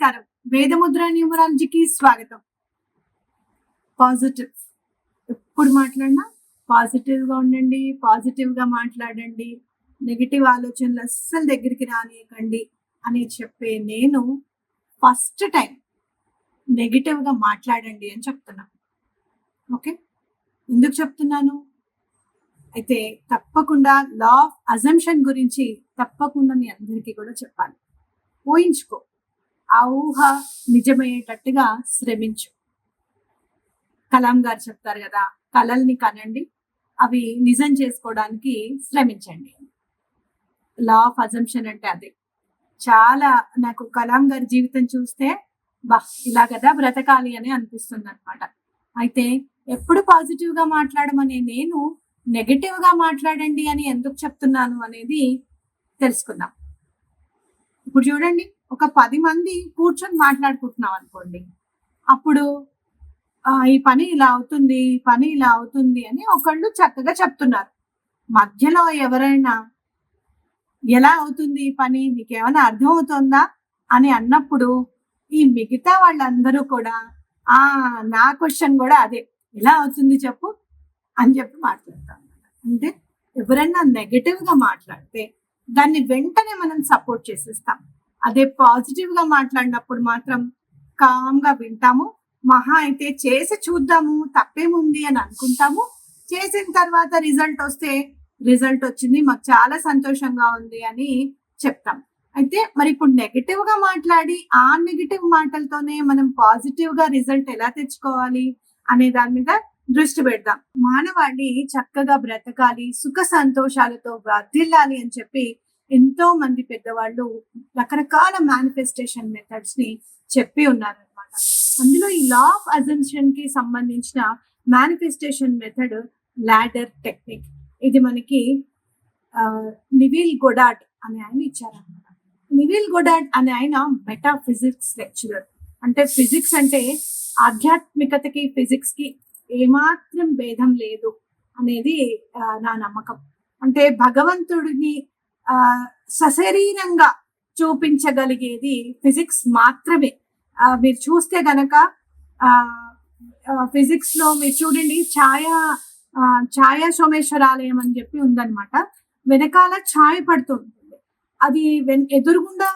నమస్కారం. వేదముద్ర న్యూమరాలజీకి స్వాగతం. పాజిటివ్. ఎప్పుడు మాట్లాడినా పాజిటివ్గా ఉండండి పాజిటివ్గా మాట్లాడండి నెగిటివ్ ఆలోచనలు అస్సలు దగ్గరికి రానియకండి అని చెప్పే నేను ఫస్ట్ టైం నెగిటివ్గా మాట్లాడండి అని చెప్తున్నాను ఓకే? ఎందుకు చెప్తున్నాను? అయితే తప్పకుండా లా ఆఫ్ అజంప్షన్ గురించి తప్పకుండా మీ అందరికీ కూడా చెప్పాలి. ఊహించుకో. ఆ ఊహ నిజమయ్యేటట్టుగా శ్రమించు. కలాం గారు చెప్తారు కదా కలల్ని కనండి అవి నిజం చేసుకోవడానికి శ్రమించండి. లా ఆఫ్ అజంప్షన్ అంటే అదే. చాలా నాకు కలాం గారి జీవితం చూస్తే బా ఇలా కదా బ్రతకాలి అని అనిపిస్తుంది అనమాట అయితే ఎప్పుడు పాజిటివ్గా మాట్లాడమనే నేను నెగటివ్గా మాట్లాడండి అని ఎందుకు చెప్తున్నాను అనేది తెలుసుకుందాం. ఇప్పుడు చూడండి. ఒక పది మంది కూర్చొని మాట్లాడుకుంటున్నాం అనుకోండి. అప్పుడు ఈ పని ఇలా అవుతుంది ఈ పని ఇలా అవుతుంది అని ఒకళ్ళు చక్కగా చెప్తున్నారు. మధ్యలో ఎవరైనా ఎలా అవుతుంది ఈ పని? మీకు ఏమైనా అర్థం అవుతుందా అని అన్నప్పుడు ఈ మిగతా వాళ్ళందరూ కూడా ఆ నా క్వశ్చన్ కూడా అదే. ఎలా అవుతుంది చెప్పు? అని చెప్పి మాట్లాడతాం అంటే ఎవరైనా నెగటివ్గా మాట్లాడితే దాన్ని వెంటనే మనం సపోర్ట్ చేసేస్తాం. అదే పాజిటివ్గా మాట్లాడినప్పుడు మాత్రం కామ్గా వింటాము. మహా అయితే చేసి చూద్దాము తప్పేముంది అని అనుకుంటాము. చేసిన తర్వాత రిజల్ట్ వస్తే రిజల్ట్ వచ్చింది మాకు చాలా సంతోషంగా ఉంది అని చెప్తాం. అయితే మరి ఇప్పుడు నెగిటివ్గా మాట్లాడి ఆ నెగటివ్ మాటలతోనే మనం పాజిటివ్గా రిజల్ట్ ఎలా తెచ్చుకోవాలి అనే దాని మీద దృష్టి పెడదాం. మానవాళి చక్కగా బ్రతకాలి సుఖ సంతోషాలతో వర్ధిల్లాలి అని చెప్పి ఎంతో మంది పెద్దవాళ్ళు రకరకాల మేనిఫెస్టేషన్ మెథడ్స్ని చెప్పి ఉన్నారనమాట అందులో ఈ లా ఆఫ్ అజంప్షన్కి సంబంధించిన మేనిఫెస్టేషన్ మెథడ్ లాడర్ టెక్నిక్ ఇది మనకి నివిల్ గొడాట్ అనే ఆయన ఇచ్చారనమాట నివిల్ గొడాట్ అనే ఆయన మెటాఫిజిక్స్ లెక్చరర్ అంటే ఫిజిక్స్ అంటే ఆధ్యాత్మికతకి ఫిజిక్స్కి ఏమాత్రం భేదం లేదు అనేది నా నమ్మకం. అంటే భగవంతుడిని సశరీరంగా చూపించగలిగేది ఫిజిక్స్ మాత్రమే. మీరు చూస్తే గనక ఆ ఫిజిక్స్లో మీరు చూడండి ఛాయా ఛాయా సోమేశ్వరాలయం అని చెప్పి ఉందన్నమాట. వెనకాల ఛాయ పడుతూ ఉంటుంది అది ఎదురుగుండా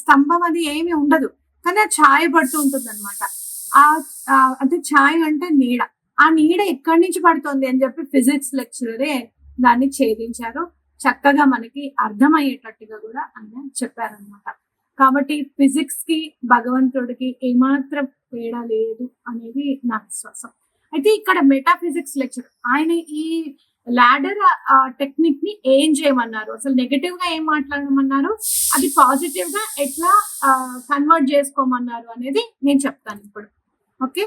స్తంభం అది ఏమి ఉండదు. కానీ ఆ ఛాయ పడుతూ ఉంటుంది అనమాట ఆ ఆ, అంటే ఛాయ అంటే నీడ. ఆ నీడ ఎక్కడి నుంచి పడుతుంది అని చెప్పి ఫిజిక్స్ లెక్చరరే దాన్ని ఛేదించారు. చక్కగా మనకి అర్థమయ్యేటట్టుగా కూడా ఆయన చెప్పారనమాట కాబట్టి ఫిజిక్స్కి భగవంతుడికి ఏమాత్రం తేడా లేదు అనేది నా విశ్వాసం. అయితే ఇక్కడ మెటాఫిజిక్స్ లెక్చర్ ఆయన ఈ లాడర్ టెక్నిక్ని ఏం చేయమన్నారు? అసలు నెగటివ్గా ఏం మాట్లాడమన్నారు? అది పాజిటివ్గా ఎట్లా కన్వర్ట్ చేసుకోమన్నారు అనేది నేను చెప్తాను ఇప్పుడు. ఓకే?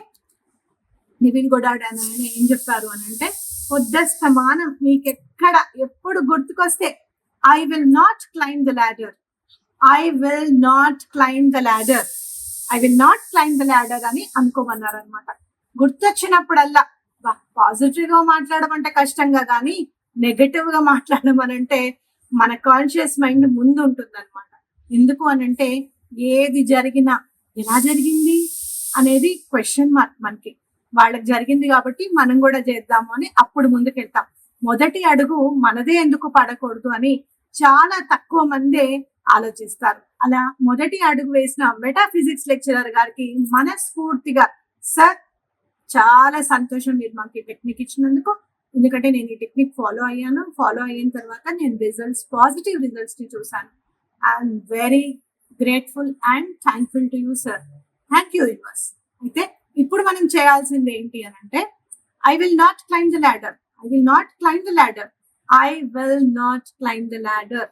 నివిన్ గొడాడ్ అని ఆయన ఏం చెప్పారు అని అంటే పొద్దస్తమానం మీకు ఎక్కడ ఎప్పుడు గుర్తుకొస్తే I will not climb the ladder I will not climb the ladder I will not climb the ladder అని అనుకోమన్నారు అనమాట గుర్తొచ్చినప్పుడల్లా పాజిటివ్గా మాట్లాడమంటే కష్టంగా కానీ నెగటివ్గా మాట్లాడమనంటే మన కాన్షియస్ మైండ్ ముందు ఉంటుంది అనమాట ఎందుకు అనంటే ఏది జరిగినా ఎలా జరిగింది? అనేది క్వశ్చన్ మార్క్ మనకి. వాళ్ళకి జరిగింది కాబట్టి మనం కూడా చేద్దాము అని అప్పుడు ముందుకెళ్తాం. మొదటి అడుగు మనదే ఎందుకు పడకూడదు అని చాలా తక్కువ మందే ఆలోచిస్తారు. అలా మొదటి అడుగు వేసిన మెటాఫిజిక్స్ లెక్చరర్ గారికి మనస్ఫూర్తిగా సార్ చాలా సంతోషం మీరు మాకు ఈ టెక్నిక్ ఇచ్చినందుకు. ఎందుకంటే నేను ఈ టెక్నిక్ ఫాలో అయ్యాను. ఫాలో అయిన తర్వాత నేను రిజల్ట్స్ పాజిటివ్ రిజల్ట్స్ని చూసాను I'm very grateful and thankful to you sir thank you universe అయితే ఇప్పుడు మనం చేయాల్సింది ఏంటి అని అంటే I will not climb the ladder I will not climb the ladder I will not climb the ladder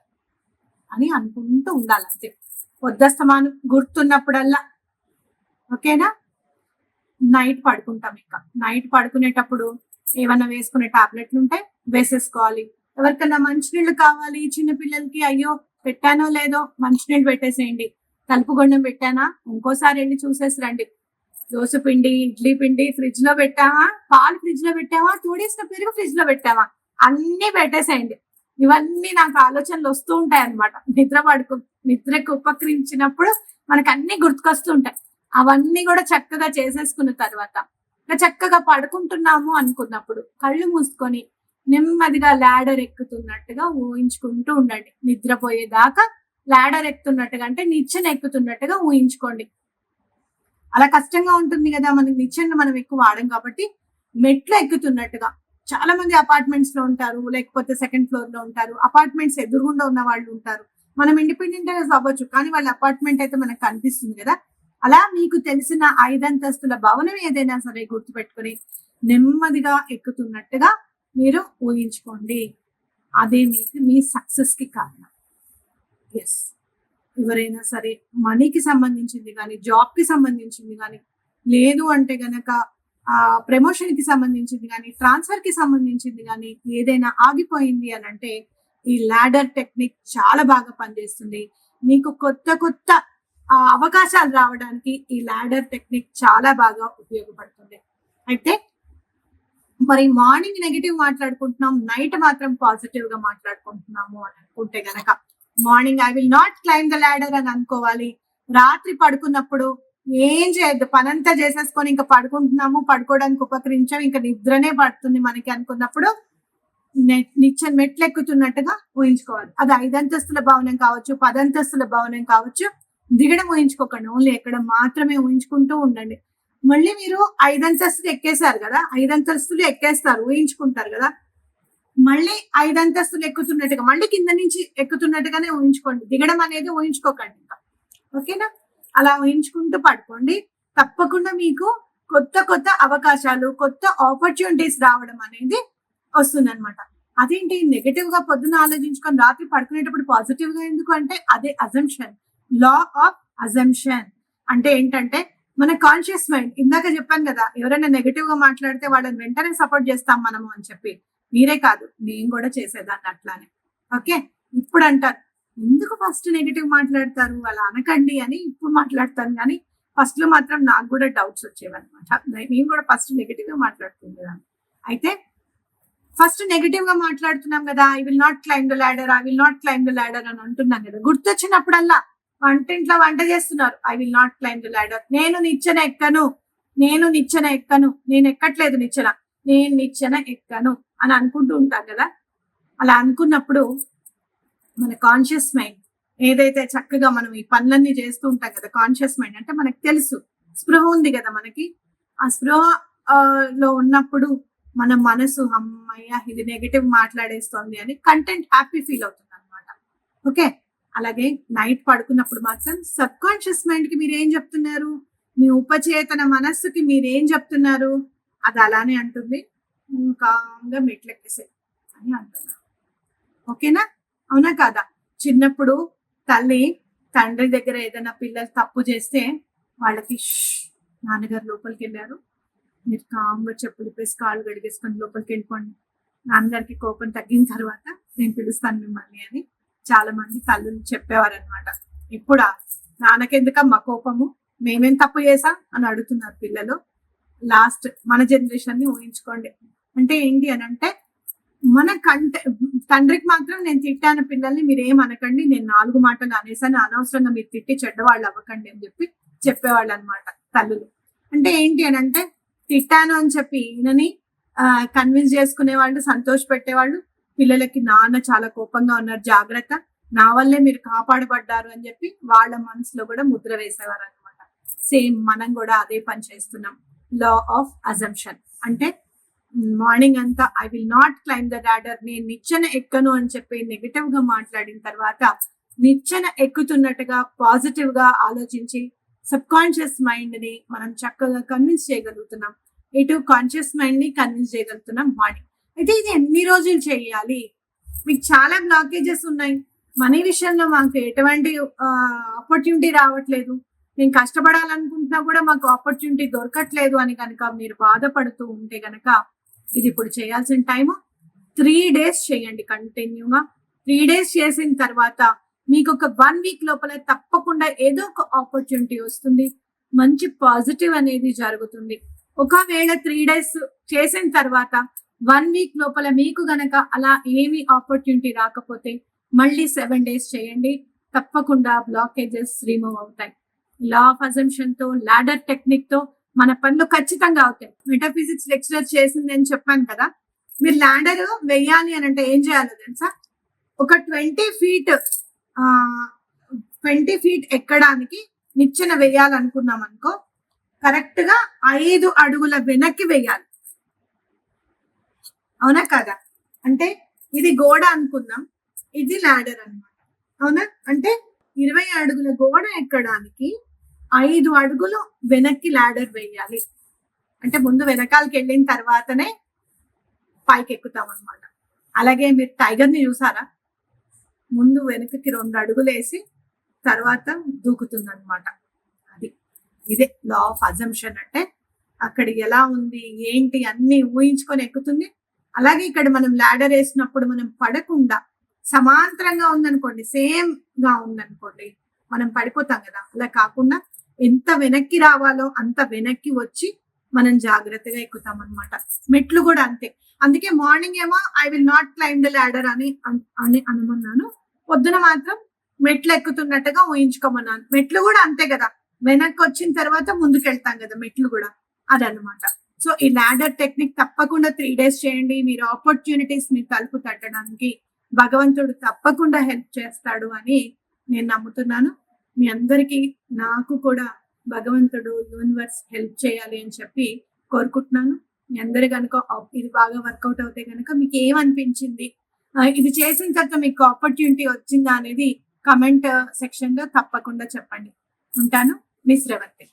అని అనుకుంటూ ఉండాలి అంతే. పొద్దస్తమానం గుర్తున్నప్పుడల్లా. ఓకేనా? నైట్ పడుకుంటాం ఇంకా. నైట్ పడుకునేటప్పుడు ఏమన్నా వేసుకునే టాబ్లెట్లు ఉంటే వేసేసుకోవాలి. ఎవరికైనా మంచినీళ్ళు కావాలి చిన్న పిల్లలకి అయ్యో పెట్టానో లేదో మంచినీళ్ళు పెట్టేసేయండి. తలుపు గుండం పెట్టానా? ఇంకోసారి వెళ్ళి చూసేసి రండి. దోశ పిండి ఇడ్లీ పిండి ఫ్రిడ్జ్లో పెట్టామా? పాలు ఫ్రిడ్జ్లో పెట్టామా? డేస్ పెరుగు ఫ్రిడ్జ్లో పెట్టామా? అన్ని పెట్టేసేయండి. ఇవన్నీ నాకు ఆలోచనలు వస్తూ ఉంటాయి అన్నమాట. నిద్ర పడుకు నిద్రకు ఉపక్రమించినప్పుడు మనకు అన్ని గుర్తుకొస్తుంటాయి. అవన్నీ కూడా చక్కగా చేసేసుకున్న తర్వాత ఇంకా చక్కగా పడుకుంటున్నాము అనుకున్నప్పుడు కళ్ళు మూసుకొని నెమ్మదిగా లాడర్ ఎక్కుతున్నట్టుగా ఊహించుకుంటూ ఉండండి. నిద్రపోయేదాకా లాడర్ ఎక్కుతున్నట్టుగా అంటే నిచ్చెన ఎక్కుతున్నట్టుగా ఊహించుకోండి. అలా కష్టంగా ఉంటుంది కదా మనకి నిచ్చెన మనం ఎక్కువ వాడం కాబట్టి మెట్లు ఎక్కుతున్నట్టుగా. చాలా మంది అపార్ట్మెంట్స్లో ఉంటారు లేకపోతే సెకండ్ ఫ్లోర్లో ఉంటారు అపార్ట్మెంట్స్ ఎదురుగుండా ఉన్న వాళ్ళు ఉంటారు. మనం ఇండిపెండెంట్ అవ్వచ్చు కానీ వాళ్ళ అపార్ట్మెంట్ అయితే మనకు కనిపిస్తుంది కదా. అలా మీకు తెలిసిన ఐదంతస్తుల భవనం ఏదైనా సరే గుర్తుపెట్టుకుని నెమ్మదిగా ఎక్కుతున్నట్టుగా మీరు ఊహించుకోండి. అదే మీకు మీ సక్సెస్కి కారణం. ఎస్ ఎవరైనా సరే మనీకి సంబంధించింది కానీ జాబ్కి సంబంధించింది కానీ లేదు అంటే గనక ఆ ప్రమోషన్కి సంబంధించింది కానీ ట్రాన్స్ఫర్కి సంబంధించింది కానీ ఏదైనా ఆగిపోయింది అని అంటే ఈ లాడర్ టెక్నిక్ చాలా బాగా పనిచేస్తుంది. మీకు కొత్త కొత్త అవకాశాలు రావడానికి ఈ లాడర్ టెక్నిక్ చాలా బాగా ఉపయోగపడుతుంది. అయితే మరి మార్నింగ్ నెగిటివ్ మాట్లాడుకుంటున్నాం నైట్ మాత్రం పాజిటివ్గా మాట్లాడుకుంటున్నాము అని అనుకుంటే గనక morning I will not climb the ladder అని అనుకోవాలి. రాత్రి పడుకున్నప్పుడు ఏం చేయొద్దు పనంతా చేసేసుకొని ఇంకా పడుకుంటున్నాము పడుకోవడానికి ఉపకరించాం ఇంకా నిద్రనే పడుతుంది మనకి అనుకున్నప్పుడు నె- మెట్లెక్కుతున్నట్టుగా మెట్లు ఎక్కుతున్నట్టుగా ఊహించుకోవాలి. అది ఐదంతస్తుల భవనం కావచ్చు పదంతస్తుల భవనం కావచ్చు దిగడం ఊహించుకోకండి. ఓన్లీ ఎక్కడ మాత్రమే ఊహించుకుంటూ ఉండండి. మళ్ళీ మీరు ఐదంతస్తులు ఎక్కేశారు కదా ఐదంతస్తులు ఎక్కేస్తారు ఊహించుకుంటారు కదా. మళ్ళీ ఐదంతస్తులు ఎక్కుతున్నట్టుగా మళ్ళీ కింద నుంచి ఎక్కుతున్నట్టుగానే ఊహించుకోండి. దిగడం అనేది ఊహించుకోకండి ఇంకా. ఓకేనా? అలా ఊహించుకుంటూ పడుకోండి. తప్పకుండా మీకు కొత్త కొత్త అవకాశాలు కొత్త ఆపర్చునిటీస్ రావడం అనేది వస్తుంది అనమాట అదేంటి? నెగటివ్గా పొద్దున ఆలోచించుకొని రాత్రి పడుకునేటప్పుడు పాజిటివ్గా ఎందుకు అంటే అదే అజంప్షన్ లా ఆఫ్ అజంప్షన్ అంటే ఏంటంటే మన కాన్షియస్ మైండ్ ఇందాక చెప్పాను కదా ఎవరైనా నెగటివ్గా మాట్లాడితే వాళ్ళని వెంటనే సపోర్ట్ చేస్తాం మనము అని చెప్పి. మీరే కాదు నేను కూడా చేసేదాన్ని అట్లానే. ఓకే? ఇప్పుడు అంటారు ఎందుకు ఫస్ట్ నెగటివ్ మాట్లాడతారు? అలా అనకండి అని ఇప్పుడు మాట్లాడతాను కానీ ఫస్ట్లో మాత్రం నాకు కూడా డౌట్స్ వచ్చేవి అనమాట నేను కూడా ఫస్ట్ నెగిటివ్గా మాట్లాడుతుండేదాన్ని అయితే ఫస్ట్ నెగటివ్గా మాట్లాడుతున్నాం కదా I will not climb the ladder I will not climb the ladder అని అంటున్నాం కదా. గుర్తొచ్చినప్పుడల్లా వంటింట్లో వంట చేస్తున్నారు. I will not climb the ladder నేను నిచ్చెన ఎక్కను. నేను నిచ్చెన ఎక్కను. నేను ఎక్కట్లేదు నిచ్చెన. నేను నిచ్చెన ఎక్కను. అని అనుకుంటూ ఉంటాం కదా. అలా అనుకున్నప్పుడు మన కాన్షియస్ మైండ్ ఏదైతే చక్కగా మనం ఈ పనులన్నీ చేస్తూ ఉంటాం కదా కాన్షియస్ మైండ్ అంటే మనకు తెలుసు. స్పృహ ఉంది కదా మనకి. ఆ స్పృహ లో ఉన్నప్పుడు మన మనసు అమ్మయ్య ఇది నెగటివ్ మాట్లాడేస్తోంది అని కంటెంట్ హ్యాపీ ఫీల్ అవుతుంది అనమాట ఓకే? అలాగే నైట్ పడుకున్నప్పుడు మాత్రం సబ్ కాన్షియస్ మైండ్కి మీరు ఏం చెప్తున్నారు? మీ ఉపచేతన మనస్సుకి మీరేం చెప్తున్నారు? అది అలానే అంటుంది. కాంగా మెట్లెక్కేసే అని అంటున్నారు ఓకేనా? అవునా కాదా? చిన్నప్పుడు తల్లి తండ్రి దగ్గర ఏదైనా పిల్లలు తప్పు చేస్తే వాళ్ళకి నాన్నగారు లోపలికి వెళ్ళారు మీరు కామ్గా చెప్పులు వేసి కాళ్ళు గడిగేసుకొని లోపలికి వెళ్ళిపోండి నాన్నగారికి కోపం తగ్గిన తర్వాత నేను పిలుస్తాను మిమ్మల్ని అని చాలా మంది తల్లులు చెప్పేవారు అనమాట ఇప్పుడా నాన్నకెందుకమ్మా కోపము? మేమేం తప్పు చేసాం అని అడుగుతున్నారు పిల్లలు. లాస్ట్ మన జనరేషన్ని ఊహించుకోండి. అంటే ఏంటి అని అంటే మన కంటే తండ్రికి మాత్రం నేను తిట్టాను పిల్లల్ని మీరు ఏం అనకండి నేను నాలుగు మాటలు అనేసాను అనవసరంగా మీరు తిట్టి చెడ్డవాళ్ళు అవ్వకండి అని చెప్పి చెప్పేవాళ్ళు అనమాట తల్లులు. అంటే ఏంటి అని అంటే తిట్టాను అని చెప్పి ఈయనని కన్విన్స్ చేసుకునే వాళ్ళు సంతోష పెట్టేవాళ్ళు పిల్లలకి నాన్న చాలా కోపంగా ఉన్నారు జాగ్రత్త నా వల్లే మీరు కాపాడబడ్డారు అని చెప్పి వాళ్ళ మనసులో కూడా ముద్ర వేసేవారు అనమాట సేమ్ మనం కూడా అదే పని చేస్తున్నాం. లా ఆఫ్ అజంప్షన్ అంటే మార్నింగ్ అంతా I will not climb the ladder. నేను నిచ్చెన ఎక్కను అని చెప్పి నెగటివ్గా మాట్లాడిన తర్వాత నిచ్చెన ఎక్కుతున్నట్టుగా పాజిటివ్గా ఆలోచించి సబ్ కాన్షియస్ మైండ్ని మనం చక్కగా కన్విన్స్ చేయగలుగుతున్నాం. ఇటు కాన్షియస్ మైండ్ని కన్విన్స్ చేయగలుగుతున్నాం మార్నింగ్. అయితే ఇది ఎన్ని రోజులు చేయాలి? మీకు చాలా బ్లాకేజెస్ ఉన్నాయి. మనీ విషయంలో మాకు ఎటువంటి ఆపర్చునిటీ రావట్లేదు. నేను కష్టపడాలనుకుంటున్నా కూడా మాకు ఆపర్చునిటీ దొరకట్లేదు అని కనుక మీరు బాధపడుతూ ఉంటే కనుక ఇది ఇప్పుడు చేయాల్సిన టైము త్రీ డేస్ చేయండి కంటిన్యూగా త్రీ డేస్ చేసిన తర్వాత మీకు ఒక వన్ వీక్ లోపల తప్పకుండా ఏదో ఒక ఆపర్చునిటీ వస్తుంది. మంచి పాజిటివ్ అనేది జరుగుతుంది. ఒకవేళ త్రీ డేస్ చేసిన తర్వాత వన్ వీక్ లోపల మీకు గనక అలా ఏమి ఆపర్చునిటీ రాకపోతే మళ్ళీ సెవెన్ డేస్ చేయండి. తప్పకుండా బ్లాకేజెస్ రిమూవ్ అవుతాయి. లా ఆఫ్ అజంప్షన్తో లాడర్ టెక్నిక్తో మన పనులు ఖచ్చితంగా అవుతాయి. మెటాఫిజిక్స్ లెక్చరర్ చేసింది అని చెప్పాను కదా. మీరు ల్యాడర్ వెయ్యాలి అని అంటే ఏం చేయాలో తెలుసా? ఒక ట్వంటీ ఫీట్ ట్వంటీ ఫీట్ ఎక్కడానికి నిచ్చెన వేయాలనుకున్నాం అనుకో కరెక్ట్గా ఐదు అడుగుల వెనక్కి వేయాలి. అవునా కదా? అంటే ఇది గోడ అనుకుందాం. ఇది ల్యాడర్ అనమాట అవునా? అంటే ఇరవై అడుగుల గోడ ఎక్కడానికి ఐదు అడుగులు వెనక్కి లాడర్ వేయాలి. అంటే ముందు వెనకాలకి వెళ్ళిన తర్వాతనే పైకి ఎక్కుతాం అనమాట అలాగే మీరు టైగర్ని చూసారా? ముందు వెనక్కి రెండు అడుగులు వేసి తర్వాత దూకుతుంది అనమాట అది ఇదే లా ఆఫ్ అజంప్షన్ అంటే అక్కడ ఎలా ఉంది ఏంటి అన్ని ఊహించుకొని ఎక్కుతుంది. అలాగే ఇక్కడ మనం లాడర్ వేసినప్పుడు మనం పడకుండా సమాంతరంగా ఉందనుకోండి సేమ్గా ఉందనుకోండి మనం పడిపోతాం కదా. అలా కాకుండా ఎంత వెనక్కి రావాలో అంత వెనక్కి వచ్చి మనం జాగ్రత్తగా ఎక్కుతాం అనమాట మెట్లు కూడా అంతే. అందుకే మార్నింగ్ ఏమో I will not climb the ladder అని అని అనుకున్నాను పొద్దున మాత్రం మెట్లు ఎక్కుతున్నట్టుగా ఊహించుకోమన్నాను. మెట్లు కూడా అంతే కదా. వెనక్కి వచ్చిన తర్వాత ముందుకెళ్తాం కదా మెట్లు కూడా. అదనమాట సో ఈ ల్యాడర్ టెక్నిక్ తప్పకుండా త్రీ డేస్ చేయండి. మీరు ఆపర్చునిటీస్ మీ తలుపు తట్టడానికి భగవంతుడు తప్పకుండా హెల్ప్ చేస్తాడు అని నేను నమ్ముతున్నాను. మీ అందరికీ నాకు కూడా భగవంతుడు యూనివర్స్ హెల్ప్ చేయాలి అని చెప్పి కోరుకుంటున్నాను. మీ అందరు కనుక ఇది బాగా వర్కౌట్ అవుతే కనుక మీకు ఏమనిపించింది? ఇది చేసిన తర్వాత మీకు ఆపర్చునిటీ వచ్చిందా అనేది కమెంట్ సెక్షన్లో తప్పకుండా చెప్పండి. ఉంటాను. మిస్ రేవంతి.